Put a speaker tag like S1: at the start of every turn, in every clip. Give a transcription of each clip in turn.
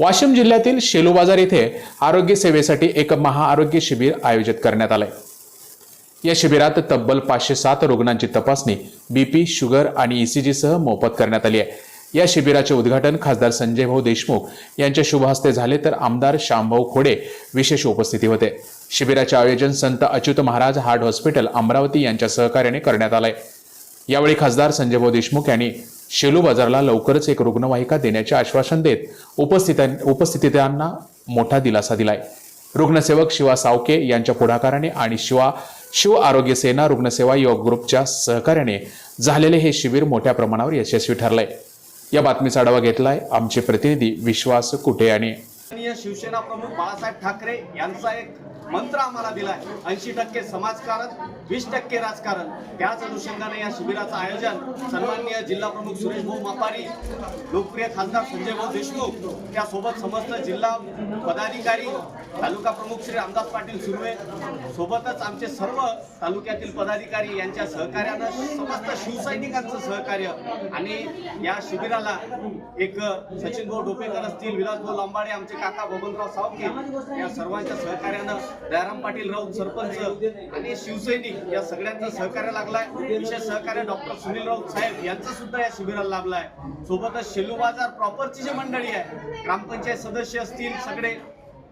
S1: वाशिम जिल्ह्यातील शेलू बाजार येथे आरोग्य सेवेसाठी एक महाआरोग्य शिबिर आयोजित करण्यात आलंय. या शिबिरात तब्बल पाचशे सात रुग्णांची तपासणी बीपी शुगर आणि ईसीजी सह मोफत करण्यात आली आहे. या शिबिराचे उद्घाटन खासदार संजय भाऊ देशमुख यांच्या शुभहस्ते झाले तर आमदार श्यामभाऊ खोडे विशेष उपस्थिती होते. शिबिराचे आयोजन संत अच्युत महाराज हार्ट हॉस्पिटल अमरावती यांच्या सहकार्याने करण्यात आलंय. यावेळी खासदार संजय भाऊ देशमुख यांनी शेलू बाजारला लवकरच एक रुग्णवाहिका देण्याचे आश्वासन देत उपस्थितां उपस्थितांना मोठा दिलासा दिलाय. रुग्णसेवक शिवा सावके यांच्या पुढाकाराने आणि शिवा शिव आरोग्य सेना रुग्णसेवा योग ग्रुपच्या सहकार्याने झालेले हे शिबिर मोठ्या प्रमाणावर यशस्वी ठरलंय. या बातमीचा आढावा घेतलाय आमचे प्रतिनिधी विश्वास कुटे यांनी.
S2: शिवसेना प्रमुख बाळासाहेब ठाकरे यांचा एक मंत्र आम्हाला दिलाय. ऐंशी टक्के समाजकारण वीस टक्के राजकारण. त्याच अनुषंगाने या शिबिराचं आयोजन सन्माननीय जिल्हा प्रमुख सुरेश भाऊ मापारी लोकप्रिय खासदार संजय भाऊ देशमुख त्यासोबत समस्त जिल्हा पदाधिकारी तालुका प्रमुख श्री रामदास पाटील सुर्वे सोबतच आमचे सर्व तालुक्यातील पदाधिकारी यांच्या सहकार्यानं समस्त शिवसैनिकांचं सहकार्य आणि या शिबिराला एक सचिन भाऊ डोपेकर असतील विलास भाऊ लांबाडे आमचे काका बबनराव सावके या सर्वांच्या सहकार्यानं दयाराम पाटील राऊत सरपंच आणि शिवसैनिक या सगळ्यांचं सहकार्य लागलाय. विशेष सहकार्य डॉक्टर सुनील राऊत साहेब यांचं सुद्धा या शिबिराला लाभलाय. सोबतच शेलू बाजार प्रॉपरची जी मंडळी आहे ग्रामपंचायत सदस्य असतील सगळे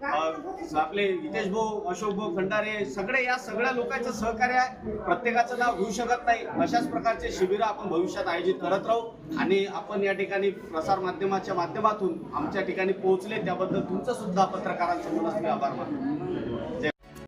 S2: आपले हितेश भाऊ अशोक भाऊ खंडारे सगळे या सगळ्या लोकांचं सहकार्य आहे प्रत्येकाचं नाव घेऊ शकत नाही. अशाच प्रकारचे शिबिरं आपण भविष्यात आयोजित करत राहू आणि आपण या ठिकाणी प्रसार माध्यमाच्या माध्यमातून आमच्या ठिकाणी पोहोचले. त्याबद्दल तुमचं सुद्धा पत्रकारांसमोर मी आभार मानतो.